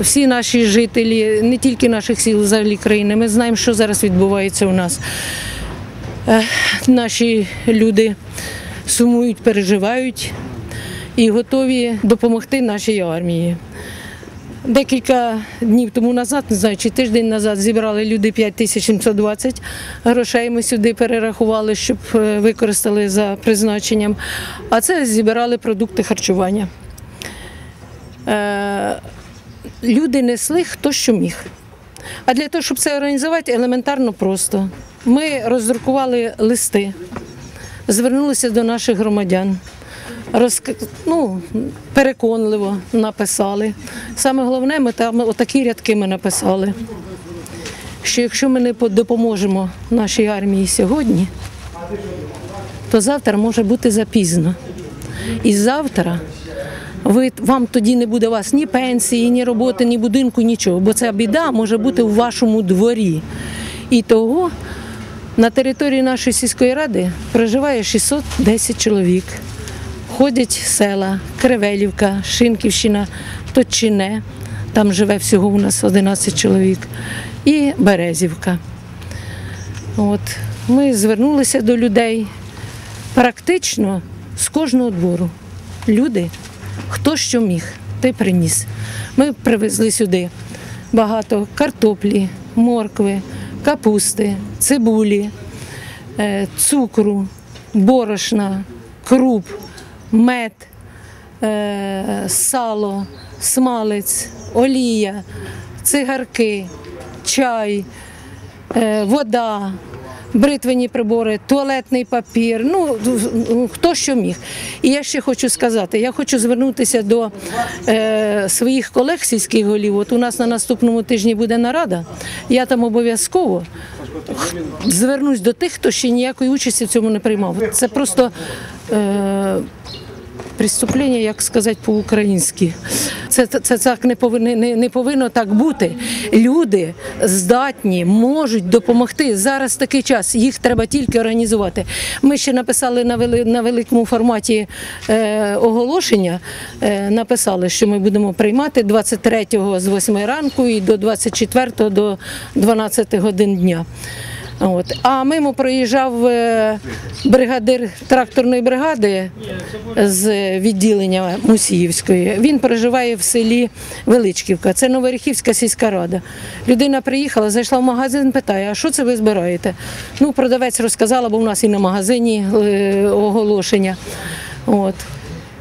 Всі наші жителі, не тільки наших сіл, взагалі країни, ми знаємо, що зараз відбувається у нас. Е, Наші люди сумують, переживають і готові допомогти нашій армії. Декілька днів тому назад, не знаю, чи тиждень назад зібрали люди 5720 грошей. Ми сюди перерахували, щоб е, використали за призначенням. А це зібрали продукти харчування. Люди несли хто що міг. А для того, щоб це організувати, елементарно просто. Ми роздрукували листи, звернулися до наших громадян. Розк... Ну, переконливо написали. Саме головне, ми там отакі рядки ми написали. Що якщо ми не допоможемо нашій армії сьогодні, то завтра може бути запізно. І завтра ви, вам тоді не буде у вас ні пенсії, ні роботи, ні будинку, нічого. Бо ця біда може бути у вашому дворі. І того на території нашої сільської ради проживає 610 чоловік. Ходять села Кривелівка, Шинківщина, Точине. Там живе всього у нас 11 чоловік. І Березівка. От. Ми звернулися до людей практично з кожного двору. Люди, хто що міг, той приніс. Ми привезли сюди багато картоплі, моркви, капусти, цибулі, е, цукру, борошна, круп, мед, е, сало, смалець, олія, цигарки, чай, е, вода, бритвені прибори, туалетний папір. Ну ну, хто що міг. І я ще хочу сказати: я хочу звернутися до е, своїх колег сільських голів. От у нас на наступному тижні буде нарада. Я там обов'язково звернусь до тих, хто ще ніякої участі в цьому не приймав. Це просто. Е, Преступлення, як сказати по-українськи, це, це, так не повинно, не, не повинно так бути. Люди здатні, можуть допомогти. Зараз такий час, їх треба тільки організувати. Ми ще написали на, вели, на великому форматі е, оголошення, е, написали, що ми будемо приймати 23-го з 8 ранку і до 24-го до 12 годин дня. От. А мимо проїжджав е, бригадир тракторної бригади з відділення Мусіївської. Він проживає в селі Величківка. Це Новоріхівська сільська рада. Людина приїхала, зайшла в магазин, питає, а що це ви збираєте? Ну, продавець розказала, бо в нас і на магазині е, оголошення. От.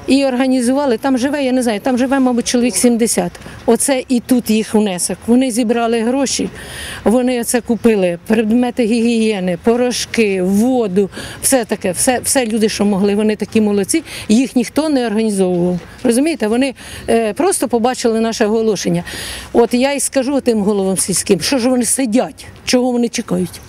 І організували, там живе, я не знаю, там живе, мабуть, чоловік 70. Оце і тут їх внесок. Вони зібрали гроші, вони це купили, предмети гігієни, порошки, воду, все таке, все, все люди, що могли, вони такі молодці, їх ніхто не організовував. Розумієте, вони е, просто побачили наше оголошення. От я і скажу тим головам сільським, що ж вони сидять, чого вони чекають.